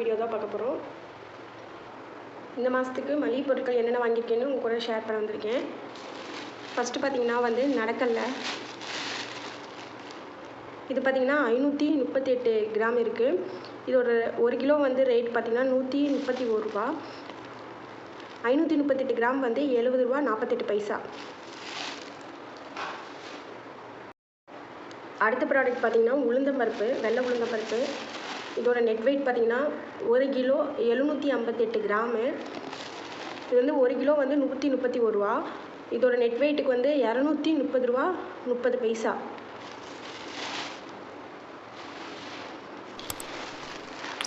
Video தான் பார்க்க போகிறோம் இந்த மாதத்துக்கு மளிகை பொருட்கள் என்னென்ன வாங்கியிருக்கேன்னு உங்கள் கூட ஷேர் பண்ண வந்திருக்கேன். ஃபஸ்ட்டு பார்த்தீங்கன்னா வந்து நடக்கல்ல. இது பார்த்திங்கன்னா ஐநூற்றி முப்பத்தி எட்டு கிராம் இருக்குது இதோட ஒரு கிலோ வந்து ரேட் பார்த்தீங்கன்னா நூற்றி முப்பத்தி ஒரு ரூபா. ஐநூற்றி முப்பத்தெட்டு கிராம் வந்து எழுபது ரூபா நாற்பத்தெட்டு பைசா. அடுத்த ப்ராடக்ட் பார்த்தீங்கன்னா உளுந்தம்பருப்பு வெள்ளை உளுந்தம்பருப்பு இதோட நெட் வெயிட் பார்த்தீங்கன்னா ஒரு கிலோ எழுநூற்றி ஐம்பத்தெட்டு கிராமு இது வந்து ஒரு கிலோ வந்து நூற்றி முப்பத்தி ஒரு ரூபா. இதோட நெட் வெயிட்டுக்கு வந்து இரநூத்தி முப்பது ரூபா முப்பது பைசா.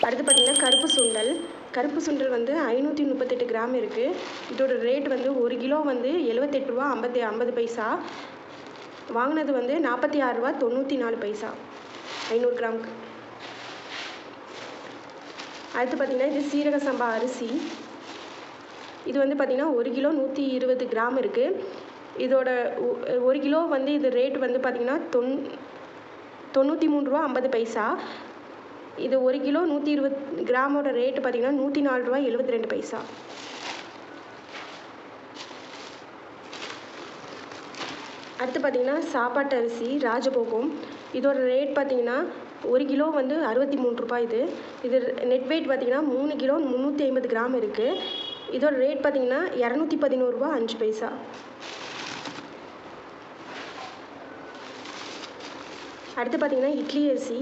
அடுத்து பார்த்தீங்கன்னா கருப்பு சுண்டல். கருப்பு சுண்டல் வந்து ஐநூற்றி முப்பத்தெட்டு கிராம் இருக்குது இதோட ரேட் வந்து ஒரு கிலோ வந்து எழுபத்தெட்டு ரூபா ஐம்பத்தி ஐம்பது பைசா. வாங்கினது வந்து நாற்பத்தி ஆறு ரூபா தொண்ணூற்றி நாலு பைசா. ஐநூறு கிராமுக்கு அடுத்து பார்த்திங்கன்னா இது சீரக சம்பா அரிசி. இது வந்து பார்த்திங்கன்னா ஒரு கிலோ நூற்றி இருபது கிராம் இருக்குது இதோட ஒரு கிலோ வந்து இது ரேட் வந்து பார்த்திங்கன்னா தொன் தொண்ணூற்றி மூணு ரூபா ஐம்பது பைசா. இது ஒரு கிலோ நூற்றி இருபது கிராமோட ரேட்டு பார்த்திங்கன்னா நூற்றி நாலு ரூபா எழுபத்தி ரெண்டு பைசா. அடுத்து பார்த்திங்கன்னா சாப்பாட்டு அரிசி ராஜபோகம். இதோட ரேட் பார்த்திங்கன்னா ஒரு கிலோ வந்து அறுபத்தி மூணு ரூபாய் இது. இது நெட் வெயிட் பார்த்தீங்கன்னா மூணு கிலோ முந்நூற்றி ஐம்பது கிராம் இருக்குது இதோட ரேட் பார்த்தீங்கன்னா இரநூத்தி பதினோருபா அஞ்சு பைசா. அடுத்து பார்த்தீங்கன்னா இட்லி அரிசி.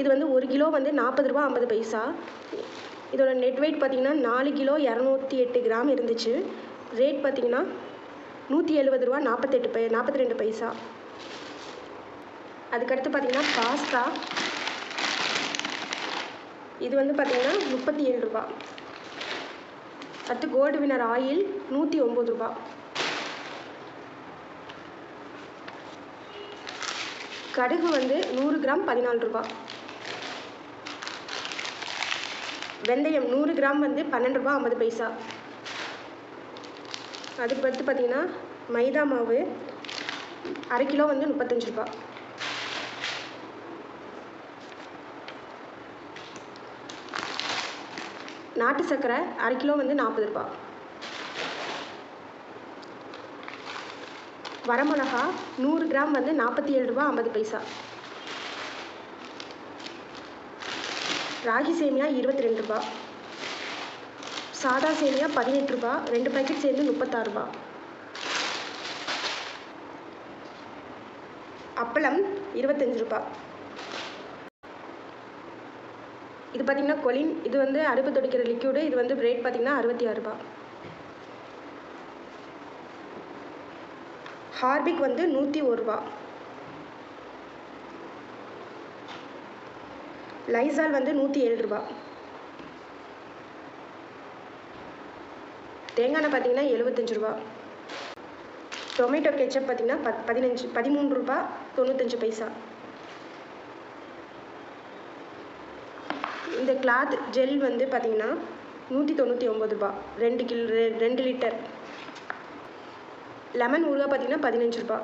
இது வந்து ஒரு கிலோ வந்து நாற்பது ரூபா ஐம்பது பைசா. இதோட நெட் வெயிட் பார்த்தீங்கன்னா நாலு கிலோ இரநூத்தி எட்டு கிராம் இருந்துச்சு. ரேட் பார்த்தீங்கன்னா நூற்றி எழுபது ரூபா நாற்பத்தெட்டு பை நாற்பத்தி ரெண்டு பைசா. அதுக்கடுத்து பார்த்திங்கன்னா பாஸ்தா. இது வந்து பார்த்திங்கன்னா முப்பத்தி ஏழு ரூபா. அடுத்து கோல்டு வினர் ஆயில் நூற்றி ஒம்பது ரூபா. கடுகு வந்து நூறு கிராம் பதினாலு ரூபா. வெந்தயம் நூறு கிராம் வந்து பன்னெண்டு ரூபா ஐம்பது பைசா. அதுக்கு அடுத்து பார்த்தீங்கன்னா மைதா மாவு அரை கிலோ வந்து முப்பத்தஞ்சு ரூபா. நாட்டு சர்க்கரை அரை கிலோ வந்து நாற்பது ரூபா. வரமிளகா நூறு கிராம் வந்து நாற்பத்தி ஏழு ரூபா ஐம்பது பைசா. ராகி சேமியா இருபத்தி ரெண்டு ரூபா. சாதா சேமியா பதினெட்டு ரூபா ரெண்டு பேக்கெட் சேர்ந்து முப்பத்தாறு ரூபா. அப்பளம் இருபத்தஞ்சு ரூபா. இது பார்த்தீங்கன்னா கொலின். இது வந்து அடுப்பு துடைக்கிற லிக்யூடு இது வந்து ரேட் பார்த்தீங்கன்னா அறுபத்தி ஆறு ரூபா ஹார்பிக் வந்து நூற்றி ஒரு ரூபா லைசால் வந்து நூற்றி ஏழு ரூபா தேங்காய் எண்ணெய் பார்த்தீங்கன்னா எழுபத்தஞ்சு ரூபா டொமேட்டோ கெச்சப் பார்த்தீங்கன்னா பத் பதினஞ்சு பதிமூணு ரூபா தொண்ணூத்தஞ்சு பைசா. இந்த கிளாத் ஜெல் வந்து பார்த்தீங்கன்னா நூற்றி தொண்ணூற்றி ஒம்பது ரூபா ரெண்டு கிலோ ரெ- ரெண்டு லிட்டர் லெமன் ஊறுகாய் பார்த்தீங்கன்னா பதினஞ்சு ரூபா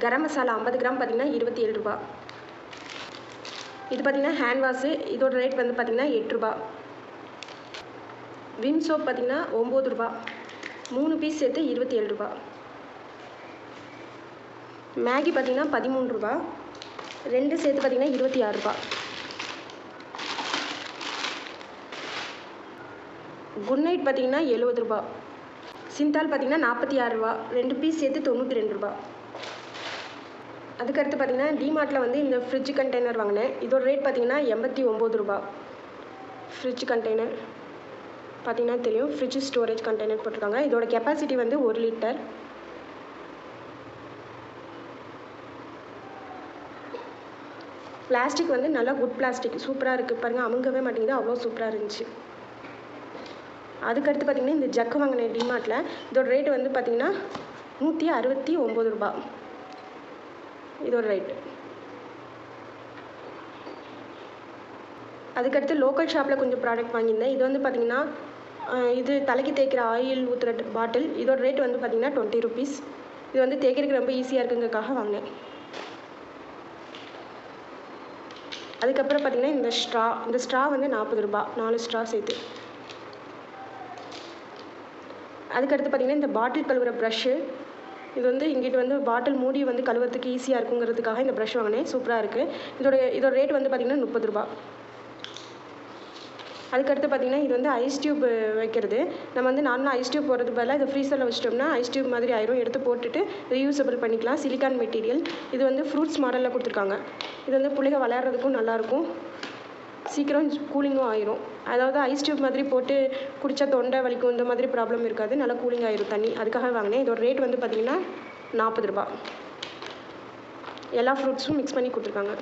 கரம் மசாலா ஐம்பது கிராம் பார்த்தீங்கன்னா இருபத்தி ஏழு ரூபா இது பார்த்தீங்கன்னா ஹேண்ட் வாஷு இதோட ரேட் வந்து பார்த்தீங்கன்னா எட்டு ரூபா விம் சோப் பார்த்தீங்கன்னா ஒம்பது ரூபா மூணு பீஸ் சேர்த்து இருபத்தி ஏழு ரூபா மேகி பார்த்தீங்கன்னா பதிமூணு ரூபா ரெண்டு சேர்த்து பார்த்தீங்கன்னா இருபத்தி ஆறு ரூபா குட் நைட் பார்த்தீங்கன்னா எழுபது ரூபா சிந்தால் பார்த்தீங்கன்னா நாற்பத்தி ஆறு ரூபா ரெண்டு பீஸ் சேர்த்து தொண்ணூற்றி ரெண்டு ரூபா அதுக்கடுத்து பார்த்தீங்கன்னா டிமார்ட்டில் வந்து இந்த ஃப்ரிட்ஜ் கண்டெய்னர் வாங்கினேன். இதோட ரேட் பார்த்தீங்கன்னா எண்பத்தி ஒம்பது ரூபா ஃப்ரிட்ஜ் கண்டெய்னர் பார்த்தீங்கன்னா தெரியும். ஃப்ரிட்ஜ் ஸ்டோரேஜ் கண்டெய்னர் போட்டிருக்காங்க. இதோட கெப்பாசிட்டி வந்து ஒரு லிட்டர் பிளாஸ்டிக் வந்து நல்லா குட் பிளாஸ்டிக் சூப்பராக இருக்குது பாருங்கள் அமுங்கவே மாட்டேங்குது. அவ்வளோ சூப்பராக இருந்துச்சு. அதுக்கடுத்து பார்த்தீங்கன்னா இந்த ஜக்கு வாங்கினேன் டிமார்ட்டில் இதோட ரேட்டு வந்து பார்த்தீங்கன்னா நூற்றி அறுபத்தி ஒம்பது ரூபா. இதோட ரேட்டு அதுக்கடுத்து லோக்கல் ஷாப்பில் கொஞ்சம் ப்ராடக்ட் வாங்கியிருந்தேன். இது வந்து பார்த்தீங்கன்னா இது தலைக்கு தேய்க்கிற ஆயில் ஊற்றுற பாட்டில் இதோட ரேட் வந்து பார்த்தீங்கன்னா டுவெண்ட்டி ருபீஸ் இது வந்து தேய்க்கிறதுக்கு ரொம்ப ஈஸியாக இருக்குங்கிறக்காக வாங்கினேன். அதுக்கப்புறம் பார்த்தீங்கன்னா இந்த ஸ்ட்ரா இந்த ஸ்ட்ரா வந்து நாற்பது ரூபா நாலு ஸ்ட்ரா சேர்த்து. அதுக்கடுத்து பார்த்தீங்கன்னா இந்த பாட்டில் கழுவுற ப்ரஷ்ஷு இது வந்து இங்கிட்டு வந்து பாட்டில் மூடி வந்து கழுவுறதுக்கு ஈஸியாக இருக்குங்கிறதுக்காக இந்த ப்ரஷ் வாங்கினேன். சூப்பராக இருக்குது இதோட இதோட ரேட் வந்து பார்த்திங்கன்னா முப்பது ரூபா. அதுக்கடுத்து பார்த்தீங்கன்னா இது வந்து ஐஸ் டியூப் வைக்கிறது. நம்ம வந்து நார்மலாக ஐஸ் டியூப் போடுறது பதிலாக இதை ஃப்ரீசரில் வச்சிட்டோம்னா ஐஸ் டியூப் மாதிரி ஆயிரும். எடுத்து போட்டுட்டு ரீயூசபிள் பண்ணிக்கலாம். சிலிக்கான் மெட்டீரியல் இது வந்து ஃப்ரூட்ஸ் மாடலில் கொடுத்துருக்காங்க. இது வந்து பிள்ளைங்க விளையாடுறதுக்கும் நல்லாயிருக்கும். சீக்கிரம் கூலிங்கும் ஆயிரும். அதாவது ஐஸ் டியூப் மாதிரி போட்டு குடித்தா தொண்டை வலிக்கும் இந்த மாதிரி ப்ராப்ளம் இருக்காது. நல்லா கூலிங் ஆயிரும் தண்ணி. அதுக்காக வாங்கினேன். இதோட ரேட் வந்து பார்த்திங்கன்னா நாற்பது ரூபா எல்லா ஃப்ரூட்ஸும் மிக்ஸ் பண்ணி கொடுத்துருக்காங்க.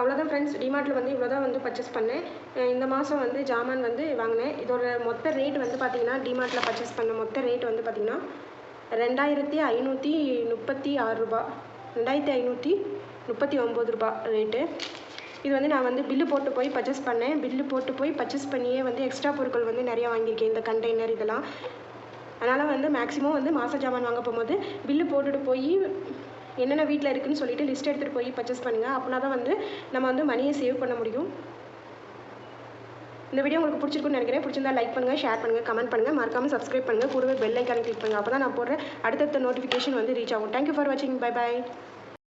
அவ்வளோதான் ஃப்ரெண்ட்ஸ் டிமார்ட்டில் வந்து இவ்வளோ தான் வந்து பர்ச்சேஸ் பண்ணேன். இந்த மாதம் வந்து ஜாமான் வந்து வாங்கினேன். இதோட மொத்த ரேட் வந்து பார்த்தீங்கன்னா டிமார்ட்டில் பர்ச்சேஸ் பண்ண மொத்த ரேட் வந்து பார்த்தீங்கன்னா ரெண்டாயிரத்தி ஐநூற்றி முப்பத்தி ஆறு ரூபா ரெண்டாயிரத்தி ஐநூற்றி முப்பத்தி ஒம்பது ரூபா ரேட்டு இது வந்து நான் வந்து பில்லு போட்டு போய் பர்ச்சேஸ் பண்ணேன். பில்லு போட்டு போய் பர்ச்சேஸ் பண்ணியே வந்து எக்ஸ்ட்ரா பொருட்கள் வந்து நிறையா வாங்கியிருக்கேன். இந்த கண்டெய்னர் இதெல்லாம். அதனால் வந்து மேக்ஸிமம் வந்து மாத ஜாமான் வாங்க போகும்போது பில்லு போட்டுட்டு போய் என்னென்ன வீட்டில் இருக்குன்னு சொல்லிட்டு லிஸ்ட் எடுத்துகிட்டு போய் பர்ச்சேஸ் பண்ணுங்கள் அப்படின்னா தான் வந்து நம்ம வந்து மணியை சேவ் பண்ண முடியும். இந்த வீடியோ உங்களுக்கு பிடிச்சிருக்குன்னு நினைக்கிறேன். பிடிச்சிருந்தா லைக் பண்ணுங்கள் ஷேர் பண்ணுங்கள் கமெண்ட் பண்ணுங்கள் மறக்காமல் சப்ஸ்கிரைப் பண்ணுங்கள் கூடவே பெல் ஐக்கானை கிளிக் பண்ணுங்கள் அப்போ தான் நான் போடுற அடுத்தடுத்த நோட்டிஃபிகேஷன் வந்து ரீச் ஆகும். தேங்க்யூ ஃபார் வாட்சிங் பை பை